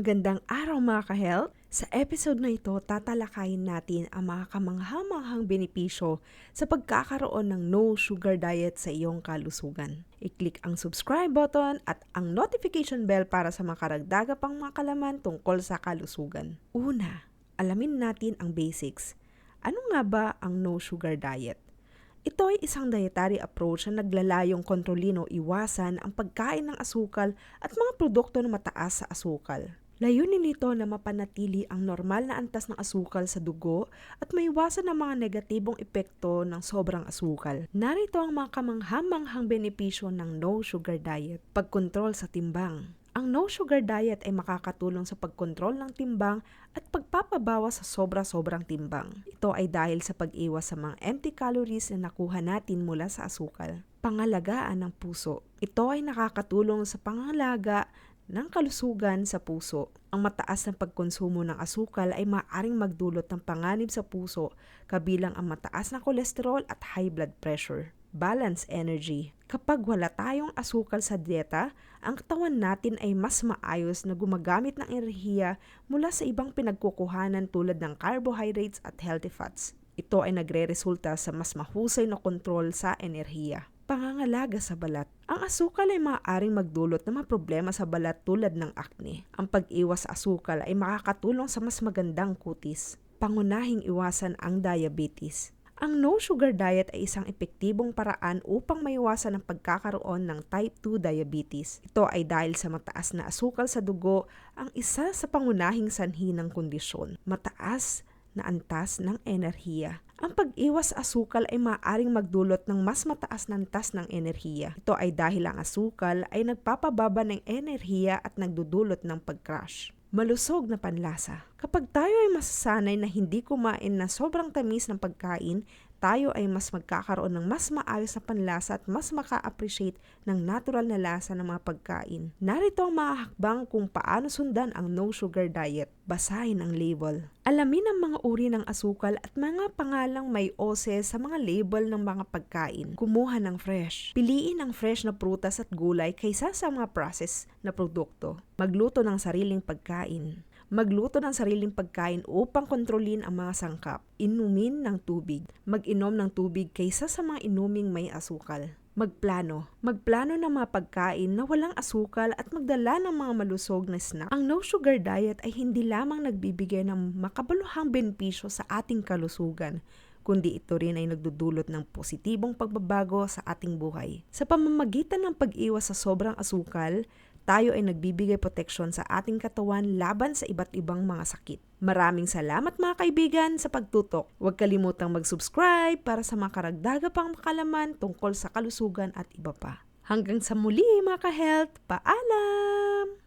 Magandang araw mga ka-health! Sa episode na ito, tatalakayin natin ang mga kamanghamanghang benepisyo sa pagkakaroon ng no sugar diet sa iyong kalusugan. I-click ang subscribe button at ang notification bell para sa makaragdaga pang mga kalaman tungkol sa kalusugan. Una, alamin natin ang basics. Ano nga ba ang no sugar diet? Ito ay isang dietary approach na naglalayong kontrolin o iwasan ang pagkain ng asukal at mga produkto na mataas sa asukal. Layunin nito na mapanatili ang normal na antas ng asukal sa dugo at maiwasan ang mga negatibong epekto ng sobrang asukal. Narito ang mga kamanghamanghang benepisyo ng no sugar diet. Pagkontrol sa timbang. Ang no sugar diet ay makakatulong sa pagkontrol ng timbang at pagpapabawas sa sobra-sobrang timbang. Ito ay dahil sa pag-iwas sa mga empty calories na nakuha natin mula sa asukal. Pangalagaan ng puso. Ito ay nakakatulong sa pangalaga ng kalusugan sa puso. Ang mataas na pagkonsumo ng asukal ay maaaring magdulot ng panganib sa puso kabilang ang mataas na kolesterol at high blood pressure. Balance energy. Kapag wala tayong asukal sa dieta, ang katawan natin ay mas maayos na gumagamit ng enerhiya mula sa ibang pinagkukuhanan tulad ng carbohydrates at healthy fats. Ito ay nagre-resulta sa mas mahusay na kontrol sa enerhiya pangangalaga sa balat. Ang asukal ay maaaring magdulot ng mga problema sa balat tulad ng acne. Ang pag-iwas sa asukal ay makakatulong sa mas magandang kutis. Pangunahing iwasan ang diabetes. Ang no sugar diet ay isang epektibong paraan upang maiwasan ang pagkakaroon ng type 2 diabetes. Ito ay dahil sa mataas na asukal sa dugo ang isa sa pangunahing sanhi ng kondisyon. Mataas na antas ng enerhiya. Ang pag-iwas sa asukal ay maaaring magdulot ng mas mataas na antas ng enerhiya. Ito ay dahil ang asukal ay nagpapababa ng enerhiya at nagdudulot ng pag-crash. Malusog na panlasa. Kapag tayo ay masasanay na hindi kumain na sobrang tamis ng pagkain, tayo ay mas magkakaroon ng mas maayos na panlasa at mas maka-appreciate ng natural na lasa ng mga pagkain. Narito ang mga hakbang kung paano sundan ang no sugar diet. Basahin ang label. Alamin ang mga uri ng asukal at mga pangalang may ose sa mga label ng mga pagkain. Kumuha ng fresh. Piliin ang fresh na prutas at gulay kaysa sa mga processed na produkto. Magluto ng sariling pagkain magluto ng sariling pagkain upang kontrolin ang mga sangkap, inumin ng tubig, mag-inom ng tubig kaysa sa mga inuming may asukal. Magplano. Magplano ng mga pagkain na walang asukal at magdala ng mga malusog na snack. Ang no sugar diet ay hindi lamang nagbibigay ng makabaluhang benepisyo sa ating kalusugan, kundi ito rin ay nagdudulot ng positibong pagbabago sa ating buhay. Sa pamamagitan ng pag-iwas sa sobrang asukal, tayo ay nagbibigay proteksyon sa ating katawan laban sa iba't ibang mga sakit. Maraming salamat mga kaibigan sa pagtutok. Huwag kalimutang mag-subscribe para sa mga karagdaga pang makalaman tungkol sa kalusugan at iba pa. Hanggang sa muli mga ka-health, paalam!